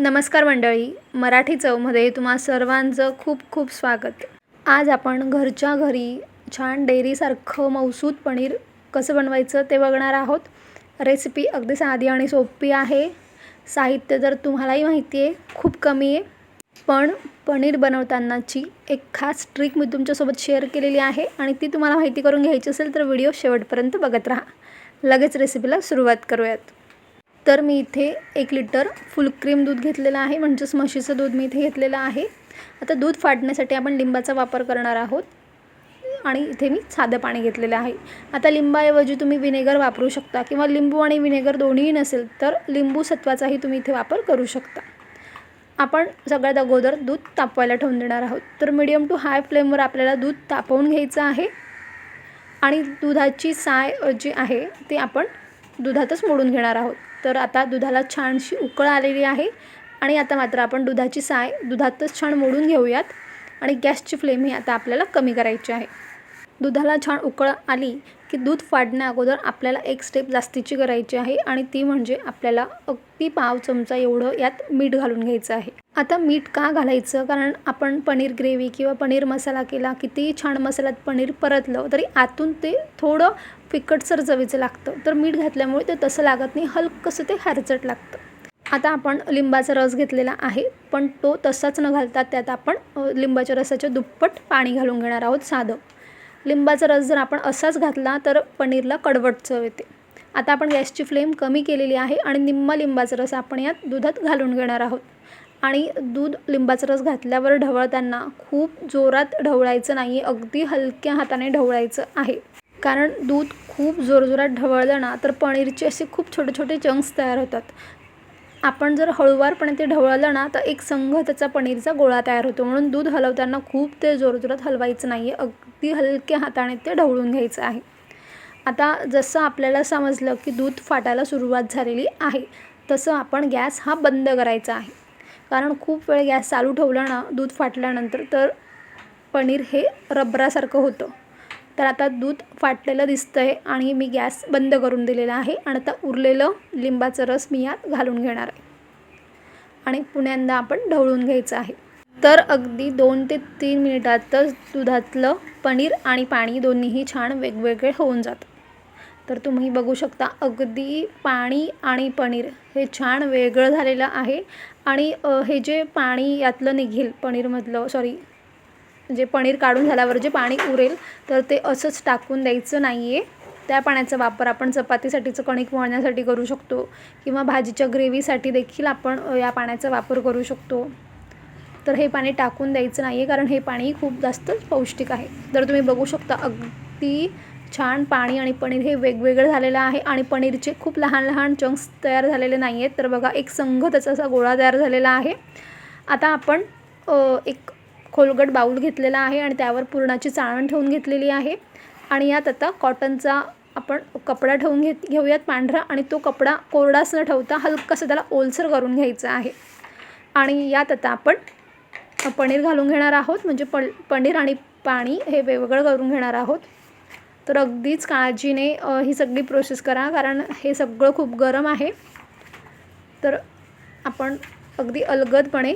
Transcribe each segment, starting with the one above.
नमस्कार मंडळी मराठी चवमध्ये तुम्हा सर्वांचं खूप खूप स्वागत. आज आपण घरच्या घरी छान डेअरीसारखं मौसूद पनीर कसं बनवायचं ते बघणार आहोत. रेसिपी अगदी साधी आणि सोपी आहे. साहित्य तर तुम्हालाही माहिती आहे खूप कमी आहे. पण पनीर बनवतानाची एक खास ट्रिक मी तुमच्यासोबत शेअर केलेली आहे आणि ती तुम्हाला माहिती करून घ्यायची असेल तर व्हिडिओ शेवटपर्यंत बघत राहा. लगेच रेसिपीला सुरुवात करूयात. तर मी इथे एक लिटर फुल क्रीम दूध घेतलेलं आहे म्हणजेच म्हशीचं दूध मी इथे घेतलेलं आहे. आता दूध फाटण्यासाठी आपण लिंबाचा वापर करणार आहोत आणि इथे मी साधं पाणी घेतलेलं आहे. आता लिंबाऐवजी तुम्ही विनेगर वापरू शकता किंवा लिंबू आणि विनेगर दोन्हीही नसेल तर लिंबू सत्वाचाही तुम्ही इथे वापर करू शकता. आपण सगळ्यात अगोदर दूध तापवायला ठेवून देणार आहोत. तर मिडियम टू हाय फ्लेमवर आपल्याला दूध तापवून घ्यायचं आहे आणि दुधाची साय जी आहे ती आपण दुधातच मोडून घेणार आहोत. तर आता दुधाला छानशी उकळ आलेली आहे. आणि आता मात्र आपण दुधाची साय दुधातच छान मोडून घेऊयात. आणि गॅसची फ्लेम ही आता आपल्याला कमी करायची आहे. दुधाला छान उकळ आली की दूध फाडण्या अगोदर आपल्याला एक स्टेप जास्तीची करायची आहे. आणि ती म्हणजे आपल्याला अगदी पाव चमचा एवढं यात मीठ घालून घ्यायचं आहे. आता मीठ का घालायचं? कारण आपण पनीर ग्रेव्ही किंवा पनीर मसाला केला कितीही छान मसाल्यात पनीर परतलं तरी आतून ते थोडं फिकटसर चवीचं लागतं. तर मीठ घातल्यामुळे ते तसं लागत नाही हलकंसं ते हरचट लागतं. आता आपण लिंबाचा रस घेतलेला आहे पण तो तसाच न घालता त्यात आपण लिंबाच्या रसाच्या दुप्पट पाणी घालून घेणार आहोत साधं. लिंबाचा रस जर आपण असाच घातला तर पनीरला कडवट चव येते. आता आपण गॅसची फ्लेम कमी केलेली आहे आणि निम्मा लिंबाचा रस आपण यात दुधात घालून घेणार आहोत. आणि दूध लिंबाचा रस घातल्यावर ढवळताना खूप जोरात ढवळायचं नाही अगदी हलक्या हाताने ढवळायचं आहे. कारण दूध खूप जोरजोरात ढवळलं ना तर पनीरचे असे खूप छोटे छोटे चंक्स तयार होतात. आपण जर हळूवारपणे ते ढवळलं ना तर एक संघ त्याचा पनीरचा गोळा तयार होतो. म्हणून दूध हलवताना खूप ते जोरजोरात हलवायचं नाही आहे अगदी हलक्या हाताने ते ढवळून घ्यायचं आहे. आता जसं आपल्याला समजलं की दूध फाटायला सुरुवात झालेली आहे तसं आपण गॅस हा बंद करायचा आहे. कारण खूप वेळ गॅस चालू ठेवला ना दूध फाटल्यानंतर तर पनीर हे रबरासारखं होतं. तर आता दूध फाटलेलं दिसतं आहे आणि मी गॅस बंद करून दिलेला आहे. आणि आता उरलेलं लिंबाचं रस मी यात घालून घेणार आहे. आणि पुण्यांदा आपण ढवळून घ्यायचं आहे. तर अगदी दोन ते तीन मिनिटातच दुधातलं पनीर आणि पाणी दोन्हीही छान वेगवेगळे होऊन जातं. तर तुम्ही बघू शकता अगदी पाणी आणि पनीर हे छान वेगळं झालेलं आहे. आणि हे जे पाणी यातलं निघेल पनीरमधलं सॉरी जे पनीर काढून झाल्यावर जे पाणी उरेल तर ते असंच टाकून द्यायचं नाही आहे त्या पाण्याचा वापर आपण चपातीसाठीचं कणिक मळण्यासाठी करू शकतो किंवा भाजीच्या ग्रेव्हीसाठी देखील आपण या पाण्याचा वापर करू शकतो. तर हे पाणी टाकून द्यायचं नाही आहे कारण हे पाणी खूप जास्त पौष्टिक आहे. तर तुम्ही बघू शकता अगदी छान पाणी आणि पनीर हे वेगवेगळं झालेलं आहे आणि पनीरचे खूप लहान लहान चंक्स तयार झालेले नाही आहेत तर बघा एक संघ त्याचा असा गोळा तयार झालेला आहे. आता आपण एक खोलगट बाऊल घेतलेला आहे आणि त्यावर पुरणाची चाळण ठेवून घेतलेली आहे. आणि यात आता कॉटनचा आपण कपडा ठेवून घेत घेऊयात पांढरा आणि तो कपडा कोरडाच न ठेवता हलकासा त्याला ओलसर करून घ्यायचा आहे. आणि यात आता आपण पनीर घालून घेणार आहोत. म्हणजे प पनीर आणि पाणी हे वेगवेगळं करून घेणार आहोत. तर अगदीच काळजीने ही सगळी प्रोसेस करा कारण हे सगळं खूप गरम आहे. तर आपण अगदी अलगदपणे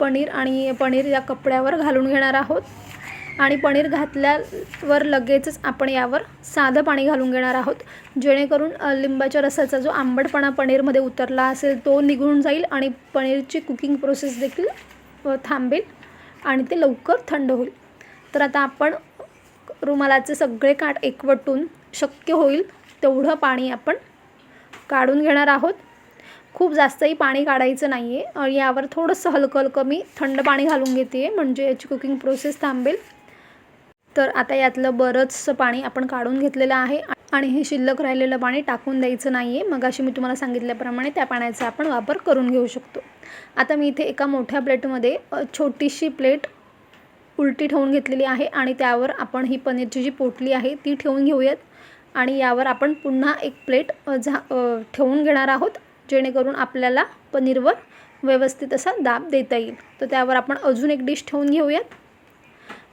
पनीर आणि पनीर या कपड्यावर घालून घेणार आहोत. आणि पनीर घातल्यावर लगेचच आपण यावर साधं पाणी घालून घेणार आहोत. जेणेकरून लिंबाच्या रसाचा जो आंबटपणा पनीरमध्ये उतरला असेल तो निघून जाईल आणि पनीरची कुकिंग प्रोसेस देखील थांबेल आणि ते लवकर थंड होईल. तर आता आपण रुमालाचे सगळे काठ एकवटून शक्य होईल तेवढं पाणी आपण काढून घेणार आहोत. खूप जास्तही पाणी काढायचं नाही आहे यावर थोडंसं हलकं हलकं मी थंड पाणी घालून घेते म्हणजे याची कुकिंग प्रोसेस थांबेल. तर आता यातलं बरंचसं पाणी आपण काढून घेतलेलं आहे आणि हे शिल्लक राहिलेलं पाणी टाकून द्यायचं नाही आहे मग अशी मी तुम्हाला सांगितल्याप्रमाणे त्या पाण्याचा आपण वापर करून घेऊ शकतो. आता मी इथे एका मोठ्या प्लेटमध्ये छोटीशी प्लेट उलटी ठेवून घेतलेली आहे आणि त्यावर आपण ही पनीरची जी पोटली आहे ती ठेवून घेऊयात. आणि यावर आपण पुन्हा एक प्लेट झा ठेवून घेणार आहोत. जेणेकरून आपल्याला पनीरवर व्यवस्थित असा दाब देता येईल. तर त्यावर आपण अजून एक डिश ठेवून घेऊयात.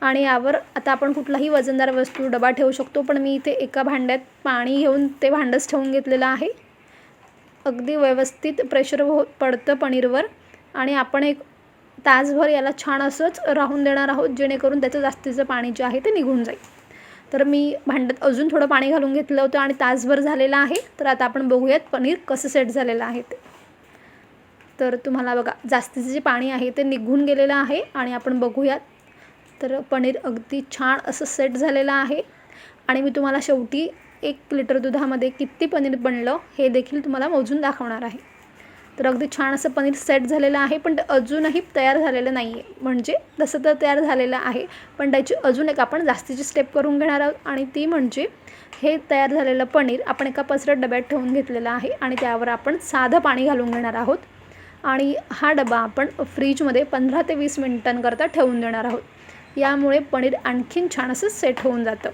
आणि यावर आता आपण कुठलाही वजनदार वस्तू डबा ठेवू शकतो पण मी इथे एका भांड्यात पाणी घेऊन ते भांडंच ठेवून घेतलेलं आहे. अगदी व्यवस्थित प्रेशर हो पडतं पनीरवर. आणि आपण एक तासभर याला छान असंच राहून देणार आहोत जेणेकरून त्याचं जास्तीचं पाणी जे आहे ते निघून जाईल. तर मी भांड्यात अजून थोडं पाणी घालून घेतलं होतं आणि तासभर झालेलं आहे. तर आता आपण बघूयात पनीर कसं सेट झालेलं आहे ते. तर तुम्हाला बघा जास्तीचं जे पाणी आहे ते निघून गेलेलं आहे आणि आपण बघूयात. तर पनीर अगदी छान असं सेट झालेलं आहे. आणि मी तुम्हाला शेवटी एक लिटर दुधामध्ये किती पनीर बनलं हे देखील तुम्हाला मोजून दाखवणार आहे. तर अगदी छान असं पनीर सेट झालेलं आहे पण ते अजूनही तयार झालेलं नाही आहे म्हणजे तसं तर तयार झालेलं आहे पण त्याची अजून एक आपण जास्तीची स्टेप करून घेणार आहोत आणि ती म्हणजे हे तयार झालेलं पनीर आपण एका पसरट डब्यात ठेवून घेतलेलं आहे आणि त्यावर आपण साधं पाणी घालून घेणार आहोत. आणि हा डबा आपण फ्रीजमध्ये पंधरा ते वीस मिनिटांकरता ठेवून देणार आहोत. यामुळे पनीर आणखीन छान असं सेट होऊन जातं.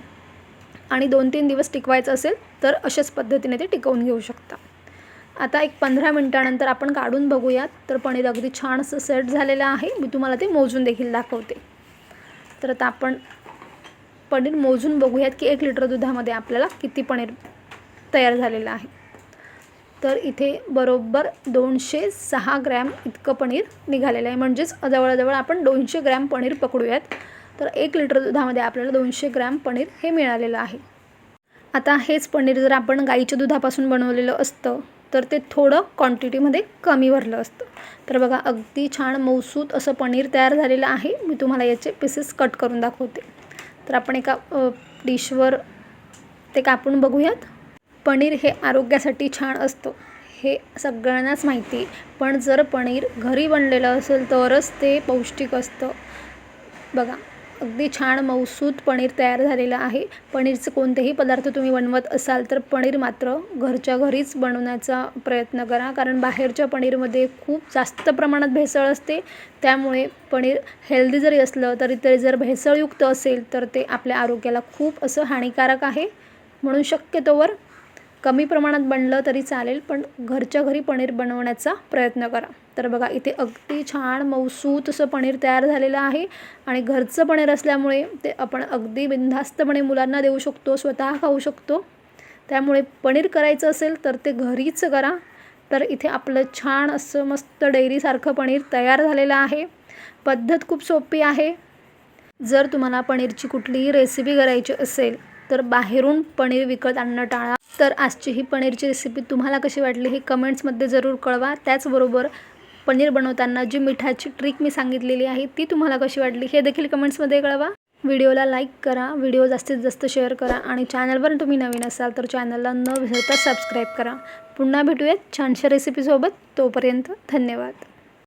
आणि दोन तीन दिवस टिकवायचं असेल तर अशाच पद्धतीने ते टिकवून घेऊ शकता. आता एक पंधरा मिनटानंतर आपण काढून बघूयात. तर पनीर अगदी छान असं सेट झालेलं आहे. मी तुम्हाला ते मोजून देखील दाखवते. तर आता आपण पनीर मोजून बघूयात की एक लिटर दुधामध्ये आपल्याला किती पनीर तयार झालेलं आहे. तर इथे बरोबर दोनशे सहा ग्रॅम इतकं पनीर निघालेलं आहे. म्हणजेच जवळजवळ आपण दोनशे ग्रॅम पनीर पकडूयात. तर एक लिटर दुधामध्ये आपल्याला दोनशे ग्रॅम पनीर हे मिळालेलं आहे. आता हेच पनीर जर आपण गाईच्या दुधापासून बनवलेलं असतं तर ते थोडं क्वांटिटीमध्ये कमी भरलं असतं. तर बघा अगदी छान मौसूत असं पनीर तयार झालेलं आहे. मी तुम्हाला याचे पीसेस कट करून दाखवते. तर आपण एका डिशवर ते कापून बघूयात. पनीर हे आरोग्यासाठी छान असतं. हे सगळ्यांनाच माहिती. आहे पण जर पनीर घरी बनलेलं असेल तरच ते पौष्टिक असतं. बघा अगदी छान मौसूद पनीर तयार झालेलं आहे. पनीरचे कोणतेही पदार्थ तुम्ही बनवत असाल तर पनीर मात्र घरच्या घरीच बनवण्याचा प्रयत्न करा. कारण बाहेरच्या पनीरमध्ये खूप जास्त प्रमाणात भेसळ असते. त्यामुळे पनीर हेल्दी जरी असलं तरी ते जर भेसळयुक्त असेल तर ते आपल्या आरोग्याला खूप असं हानिकारक आहे. म्हणून शक्यतोवर कमी प्रमाणात बनलं तरी चालेल पण घरच्या घरी पनीर बनवण्याचा प्रयत्न करा. तर बघा इथे अगदी छान मौसूत असं पनीर तयार झालेलं आहे आणि घरचं पनीर असल्यामुळे ते आपण अगदी बिनधास्तपणे मुलांना देऊ शकतो स्वतः खाऊ शकतो. त्यामुळे पनीर करायचं असेल तर ते घरीच करा. तर इथे आपलं छान असं मस्त डेअरीसारखं पनीर तयार झालेलं आहे. पद्धत खूप सोपी आहे. जर तुम्हाला पनीरची कुठलीही रेसिपी करायची असेल तर बाहेरून पनीर विकत आणणं टाळा. तर आजची ही पनीरची रेसिपी तुम्हाला कशी वाटली हे कमेंट्समध्ये जरूर कळवा. त्याचबरोबर पनीर बनवताना जी मिठाची ट्रिक मी सांगितलेली आहे ती तुम्हाला कशी वाटली हे देखील कमेंट्समध्ये कळवा. व्हिडिओला लाईक करा व्हिडिओ जास्तीत जास्त शेअर करा आणि चॅनलवर तुम्ही नवीन असाल तर चॅनलला न विसरता सबस्क्राईब करा. पुन्हा भेटूयात छानशा रेसिपीसोबत तोपर्यंत धन्यवाद.